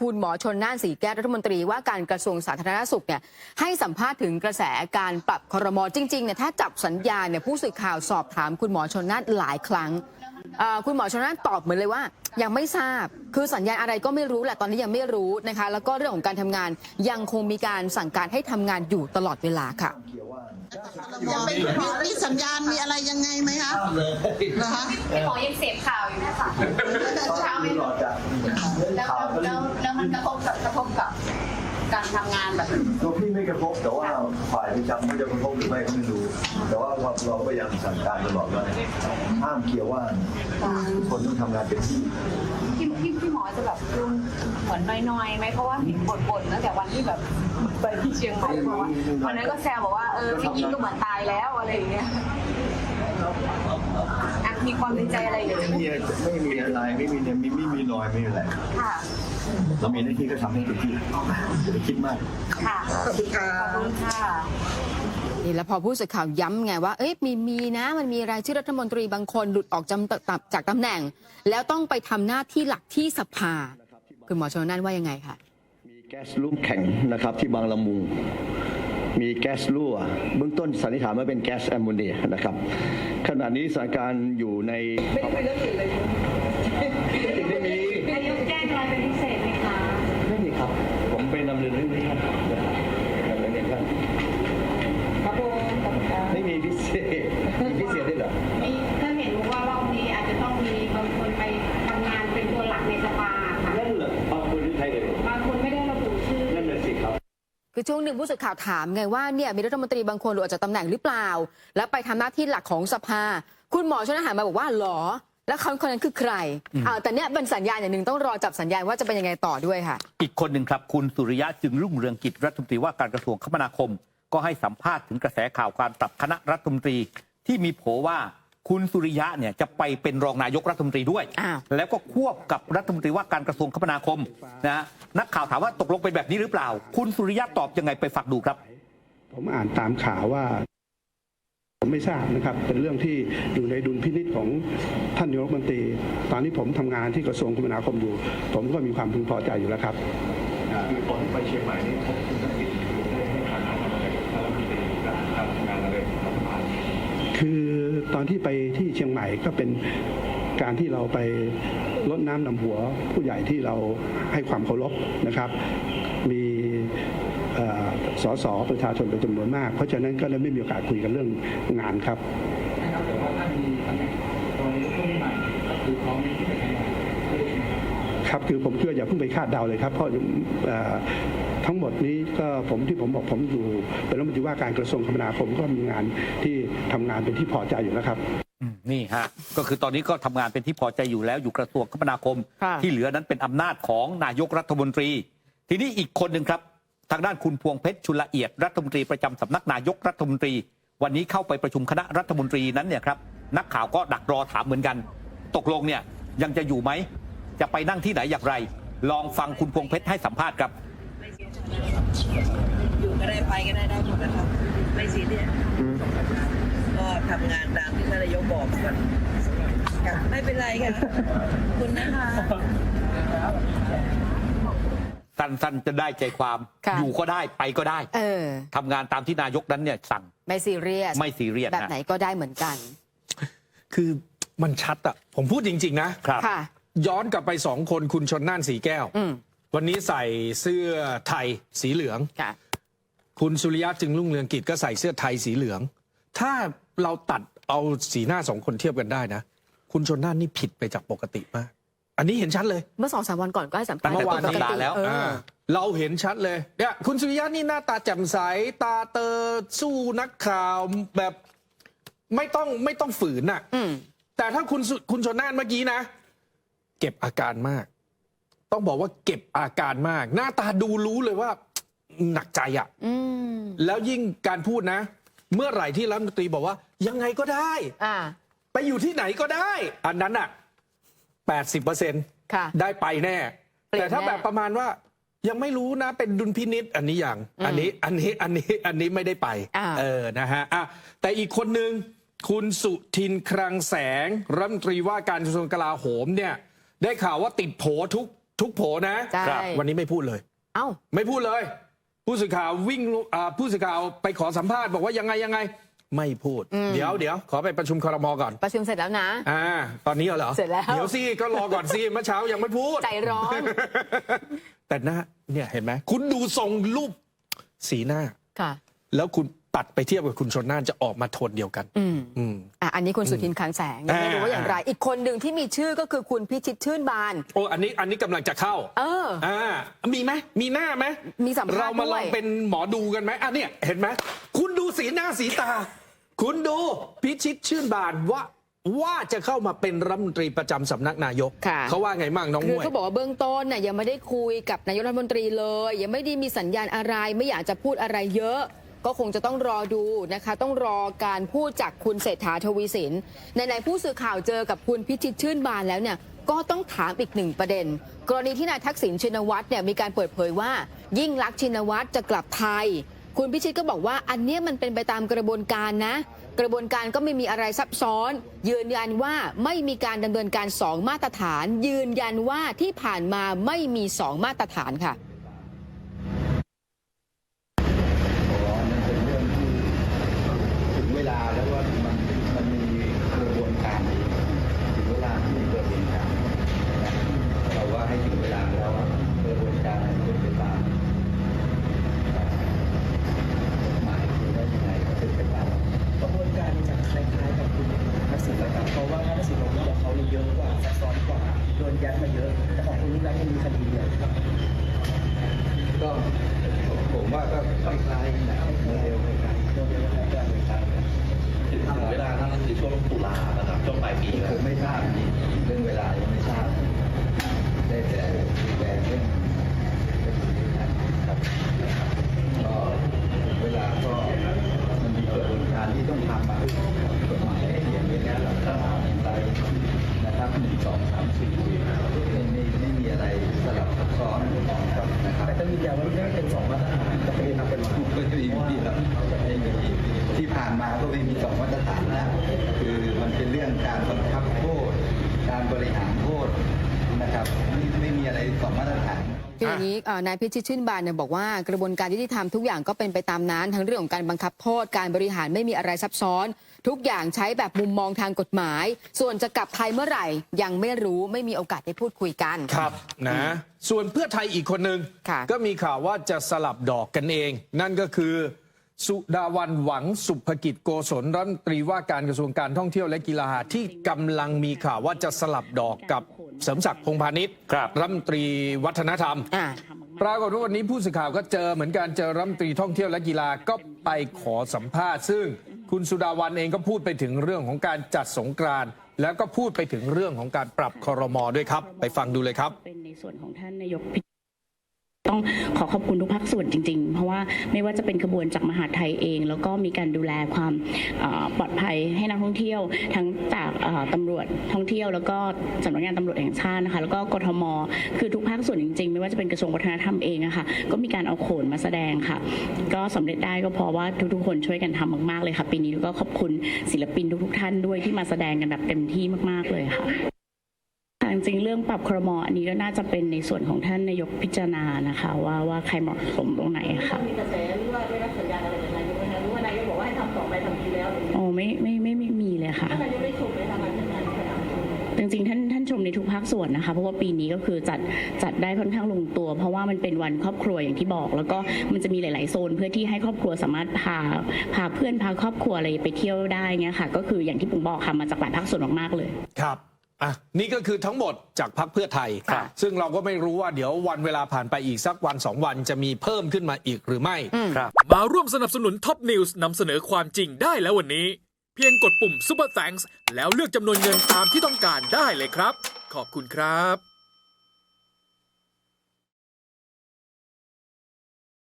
คุณหมอชนน่านสีแก้วรัฐมนตรีว่าการกระทรวงสาธารณสุขเนี่ยให้สัมภาษณ์ถึงกระแสการปรับครมจริงๆเนี่ยถ้าจับสัญญาเนี่ยผู้สื่อข่าวสอบถามคุณหมอชนน่านหลายครั้ง เอ่อคุณหมอชนน่านตอบเหมือนเลยว่า ยังไม่ทราบคือสัญญาณอะไรก็ไม่รู้แหละตอนนี้ยังไม่รู้นะคะ แล้วก็เรื่องของการทำงานยังคงมีการสั่งการให้ทำงานอยู่ตลอดเวลาค่ะ ยังเป็นมีมีสัญญาณมีอะไรยังไงไหมคะเหรอคะหมอยังเสพข่าวอยู่นะคะเช้าไม่แล้วแล้วแล้วแล้วมันกระทบกับกระทบกับ การทำงานแบบตัวพี่ไม่กระทบแต่ว่าฝ่ายประจำเขาจะกระทบหรือไม่ก็ไม่รู้ แต่ว่าเราก็ยังสั่งการตลอดว่าห้ามเกี่ยวว่างทุกคนต้องทำงานเต็มที่พี่พี่พี่หมอจะแบบดูเหมือนน้อยๆไหมเพราะว่าเห็นบ่นๆตั้งแต่วันที่แบบไปที่เชียงใหม่เพราะว่าวันนั้นก็แซวบอกว่าเออไม่กินก็เหมือนตายแล้วอะไรอย่างเงี้ยอะมีความในใจอะไรอยู่ไม่มีไม่มีอะไรไม่มีเนี่ยมีไม่มีนอยไม่มีอะไรค่ะ เรามีหน้าที่ก็ทำให้เต็มที่อย่าไปคิดมาก ค่ะขอบคุณค่ะขอบคุณค่ะนี่แล้วพอผู้สื่อข่าวย้ำไงว่าเอ้ยมีมีนะ มันมีรายชื่อรัฐมนตรีบางคนหลุดออกจำตับจากตำแหน่ง แล้วต้องไปทำหน้าที่หลักที่สภา คุณหมอชนน่านว่ายังไงคะมีแก๊สรั่วแข็งนะครับที่บางละมุงมีแก๊สรั่วเบื้องต้นสันนิษฐานว่าเป็นแก๊สแอมโมเนียนะครับขณะนี้สถานการณ์อยู่ในไม่ไม่เรื่องอื่นเลยไม่มี คือช่วงหนึ่งผู้สื่อข่าวถามไงว่าเนี่ยมีรัฐมนตรีบางคนหลุดออกจากตำแหน่งหรือเปล่า แล้วไปทำหน้าที่หลักของสภา คุณหมอชนน่านหันมาบอกว่าหรอ แล้วเขาคนนั้นคือใครอ่าแต่เนี่ยเป็นสัญญาณอย่างหนึ่งต้องรอจับสัญญาณว่าจะเป็นยังไงต่อด้วยค่ะ อีกคนหนึ่งครับ คุณสุริยะจึงรุ่งเรืองกิจรัฐมนตรีว่าการกระทรวงคมนาคม ก็ให้สัมภาษณ์ถึงกระแสข่าวการปรับคณะรัฐมนตรีที่มีโผว่า คุณสุริยะเนี่ยจะไปเป็นรองนายกรัฐมนตรีด้วย อ้าว แล้วก็ควบกับรัฐมนตรีว่าการกระทรวงคมนาคมนะนักข่าวถามว่าตกลงเป็นแบบนี้หรือเปล่า คุณสุริยะตอบยังไงไปฟังดูครับ ผมอ่านตามข่าวว่า ผมไม่ทราบนะครับ เป็นเรื่องที่อยู่ในดุลพินิจของท่านนายกรัฐมนตรี ตอนนี้ผมทำงานที่กระทรวงคมนาคมอยู่ ผมก็มีความพึงพอใจอยู่แล้วครับ คือตอนไปเชียงใหม่นี่พบคุณทักษิณได้ให้การทำอะไรแล้วมีการทำงานอะไรรัฐบาล คือตอนที่ไปที่เชียงใหม่ก็เป็นการที่เราไปลดน้ำนำหัวผู้ใหญ่ที่เราให้ความเคารพนะครับ มีอ่อสสประชาชนเป็นจำนวนมาก เพราะฉะนั้นก็เลยไม่มีโอกาสคุยกันเรื่องงานครับครั บคือผมเชื่ออย่าเพิ่งไปคาดเดาเลยครับเพราะเอ่อทั้งหมดนี้ก็ผมที่ผมบอกผมอยู่เป็นรัฐมนตรีว่าการกระทรวงคมนาคมก็มีงานที่ทำงานเป็นที่พอใจอยู่แล้วครับอืมนี่ฮะก็คือตอนนี้ก็ทำงานเป็นที่พอใจอยู่แล้วอยู่กระทรวงคมนาคมค่ะที่เหลือนั้นเป็นอำนาจของนายกรัฐมนตรี ทีนี้อีกคนหนึ่งครับ ทางด้านคุณพวงเพชรชุลละเอียดรัฐมนตรีประจำสำนักนายกรัฐมนตรี วันนี้เข้าไปประชุมคณะรัฐมนตรีนั้นเนี่ยครับนักข่าวก็ดักรอถามเหมือนกัน ตกลงเนี่ยยังจะอยู่ไหม จะไปนั่งที่ไหนอย่างไร ลองฟังคุณพวงเพชรให้สัมภาษณ์ครับอยู่ก็ได้ไปก็ได้ได้หมดนะครับไม่ซีเรียสก็ทำงานตามที่ท่านนายกบอกก่อนค่ะไม่เป็นไรค่ะขอบคุณนะคะสั้นๆจะได้ใจความค่ะอยู่ก็ได้ไปก็ได้เออทำงานตามที่นายกนั้นเนี่ยสั่งไม่ซีเรียสไม่ซีเรียสแบบนะไหนก็ได้เหมือนกัน คือมันชัดอะผมพูดจริง ๆ นะครับค่ะ ย้อนกลับไปสองคนคุณชนน่านสีแก้วอืมวันนี้ใส่เสื้อไทยสีเหลืองค่ะคุณสุริยะจึงรุ่งเรืองกิจก็ใส่เสื้อไทยสีเหลือง ถ้าเราตัดเอาสีหน้าสองคนเทียบกันได้นะ คุณชนน่านนี่ผิดไปจากปกติมาก อันนี้เห็นชัดเลย เมื่อสองสามวันก่อนก็ให้สัมภาษณ์ตั้งแต่ปต้นสัปดาห์แล้วเอออาเราเห็นชัดเลยเนี่ยคุณสุริยะนี่หน้าตาแจ่มใสตาเตอสู้นักข่าวแบบไม่ต้องไม่ต้องฝืนน่ะอืมแต่ถ้าคุณสุคุณชนน่านเมื่อกี้นะ เก็บอาการมาก ต้องบอกว่าเก็บอาการมาก หน้าตาดูรู้เลยว่า หนักใจอะ่ะอืมแล้วยิ่งการพูดนะ เมื่อไหร่ที่รัฐมนตรีบอกว่า ยังไงก็ได้อ่าไปอยู่ที่ไหนก็ได้ อันนั้นอะแปดสิบเปอร์เซ็นค่ะได้ไปแน่เปลี่ยนแต่ถ้าแน่แบบประมาณว่ายังไม่รู้นะเป็นดุลพินิษอันนี้อย่าง อันนี้อันนี้อันนี้อันนี้ไม่ได้ไปอ่าเออนะฮะอะแต่อีกคนหนึ่งคุณสุทินคลังแสงรัฐมนตรีว่าการกระทรวงกลาโหมเนี่ย ได้ข่าวว่าติดโผทุกทุกโผนะ ใช่ครับวันนี้ไม่พูดเลย เอ้า ไม่พูดเลย ผู้สื่อข่าววิ่งลุอ่าผู้สื่อข่าวไปขอสัมภาษณ์บอกว่ายังไงยังไง ไม่พูดเดี๋ยวเดี๋ยวขอไปประชุมครมก่อน ประชุมเสร็จแล้วนะ อ่า ตอนนี้เหรอเสร็จแล้ว เดี๋ยวสิก็รอก่อนสิเมื่อเช้ายังไม่พูด ใจร้อน แต่หน้าเนี่ยเห็นไหมคุณดูทรงรูปสีหน้า ค่ะ แล้วคุณ ตัดไปเทียบกับคุณชนน่านจะออกมาโทนเดียวกัน อืมอืม อะอันนี้คุณสุทินคลังแสงยังไม่รู้ว่าอย่างไร อีกคนหนึ่งที่มีชื่อก็คือคุณพิชิตชื่นบาน โอ้อันนี้อันนี้กำลังจะเข้าเอออ่ามีไหมมีหน้าไหมมีสัมภาษณ์เรามาลองด้วย เป็นหมอดูกันไหมอะเนี่ยเห็นไหมคุณดูสีหน้าสีตา คุณดูพิชิตชื่นบานว่าว่าจะเข้ามาเป็นรัฐมนตรีประจำสำนักนายก ค่ะ เขาว่าไงมั่งน้องคือมวย เขาบอกว่าเบื้องต้นน่ะยังไม่ได้คุยกับนายกรัฐมนตรีเลย ยังไม่ได้มีสัญญาณอะไรไม่อยากจะพูดอะไรเยอะ ก็คงจะต้องรอดูนะคะ ต้องรอการพูดจากคุณเศรษฐาทวีสินในในผู้สื่อข่าวเจอกับคุณพิชิตชื่นบานแล้วเนี่ยก็ต้องถามอีกหนึ่งประเด็น กรณีที่นายทักษิณชินวัตรเนี่ยมีการเปิดเผยว่า ยิ่งลักษณ์ชินวัตรจะกลับไทย คุณพิชิตก็บอกว่าอันเนี้ยมันเป็นไปตามกระบวนการนะ กระบวนการก็ไม่มีอะไรซับซ้อน ยืนยันว่าไม่มีการดำเนินการสองมาตรฐาน ยืนยันว่าที่ผ่านมาไม่มีสองมาตรฐานค่ะ ถึงเวลาแล้วว่ามันมันมีกระบวนการถึงเวลาที่มีกระบวนการนะเราว่าให้ถึงเวลาแล้วว่ากระบวนการมันเป็นไปตามกฎหมายคือว่ายังไงก็เป็นไปตาม กระบวนการจะคล้ายๆกับคุณทักษิณนะครับเพราะว่าทักษิณลงกับเขานี่เยอะกว่าซับซ้อนกว่าโดนยัดมาเยอะแต่ของคุณนี่รักยังมีคดีเดียวครับ ก็ผมว่าก็คล้ายๆกันนะโมเดลคล้ายๆโมเดลคล้ายๆกันคล้ายๆกัน ถึงเวลานั้นคือช่วงตุลานะครับ ช่วงปลายปีผแล้วมไม่ทราบเรื่องเวลายังไม่ทราบได้แต่แต่เรื่องครับก็เวลาก็มันมีกระบวนการที่ต้องทำมากฎหมายอย่างนี้นะเราต้องไปนะครับหนึ่งสองสามสี่ไม่ไม่ไม่มีอะไรสลับซับซ้อนนะครับนะครับ แต่ต้องยืนยันว่านี่ไม่เป็นสองมาตรฐานกับประเด็นทางกฎหมาย ไม่มีที่ครับไม่มีที่ผ่านมาก็ไม่มีสองมาตรฐานนะคือมันเป็นเรื่องการบังคับโทษ การบริหารโทษนะครับไม่ ไม่มีอะไรสองมาตรฐาน คืออย่างนี้เอ่อนายพิชิตชื่นบานเนี่ยบอกว่ากระบวนการยุติธรรมทุกอย่างก็เป็นไปตามนั้น ทั้งเรื่องของการบังคับโทษการบริหารไม่มีอะไรซับซ้อน ทุกอย่างใช้แบบมุมมองทางกฎหมาย ส่วนจะกลับไทยเมื่อไหร่ ยังไม่รู้ไม่มีโอกาสได้พูดคุยกัน ครับนะส่วนเพื่อไทยอีกคนหนึ่งค่ะ ก็มีข่าวว่าจะสลับดอกกันเอง นั่นก็คือ สุดาวันหวังสุภกิจโกศลรัฐมนตรีว่าการกระทรวงการท่องเที่ยวและกีฬาที่กำลังมีข่าวว่าจะสลับดอกกับ เสริมศักดิ์พงษ์พาณิชย์ครับรัฐมนตรีวัฒนธรรม อ่า ปรากฏว่าวันนี้ผู้สื่อข่าวก็เจอเหมือนกันเจอรัฐมนตรีท่องเที่ยวและกีฬาก็ไปขอสัมภาษณ์ ซึ่งคุณสุดาวันเองก็พูดไปถึงเรื่องของการจัดสงกรานต์แล้วก็พูดไปถึงเรื่องของการปรับคอรมอด้วยครับ ไปฟังดูเลยครับ เป็นในส่วนของท่านนายกพิ ต้องขอขอบคุณทุกภาคส่วนจริง ๆ เพราะว่าไม่ว่าจะเป็นขบวนจากมหาไทยเอง แล้วก็มีการดูแลความปลอดภัยให้นักท่องเที่ยว ทั้งจากตำรวจท่องเที่ยว แล้วก็สำนักงานตำรวจแห่งชาตินะคะแล้วก็กทม คือทุกภาคส่วนจริงๆ ไม่ว่าจะเป็นกระทรวงวัฒนธรรมเองอะค่ะก็มีการเอาโขนมาแสดงค่ะ ก็สำเร็จได้ก็เพราะว่าทุกๆ คนช่วยกันทำมากๆเลยค่ะปีนี้แล้วก็ขอบคุณศิลปินทุกๆท่านด้วยที่มาแสดงกันแบบเต็มที่มากๆเลยค่ะ จริงเรื่องปรับครมอันนี้ก็น่าจะเป็นในส่วนของท่านนายกพิจารณานะคะ ว่าว่าใครเหมาะสมตรงไหนค่ะมีกระแสหรือว่าได้รับสัญญาณอะไรจากนายกไหมคะหรือว่านายกบอกว่าให้ทำต่อไปทำดีแล้วอะไรอย่างเงี้ยโอ้ไม่ไม่ไม่ไม่มีเลยค่ะนายกได้ชมในทางการจัดงานจริงๆท่านท่านชมในทุกภาคส่วนนะคะ เพราะว่าปีนี้ก็คือจัดจัดได้ค่อนข้างลงตัว เพราะว่ามันเป็นวันครอบครัวอย่างที่บอก แล้วก็มันจะมีหลาย ๆ โซนเพื่อที่ให้ครอบครัวสามารถพาพาเพื่อนพาครอบครัวอะไรไปเที่ยวได้เงี้ยค่ะ ก็คืออย่างที่ผมบอกค่ะมาจากหลายภาคส่วนมากๆเลยครับ อะนี่ก็คือทั้งหมดจากพักเพื่อไทย ครับซึ่งเราก็ไม่รู้ว่าเดี๋ยววันเวลาผ่านไปอีกสักวันสองวันจะมีเพิ่มขึ้นมาอีกหรือไม่ ครับ มาร่วมสนับสนุนท็อปนิวส์นำเสนอความจริงได้แล้ววันนี้ เพียงกดปุ่ม Super Thanks แล้วเลือกจำนวนเงินตามที่ต้องการได้เลยครับ ขอบคุณครับ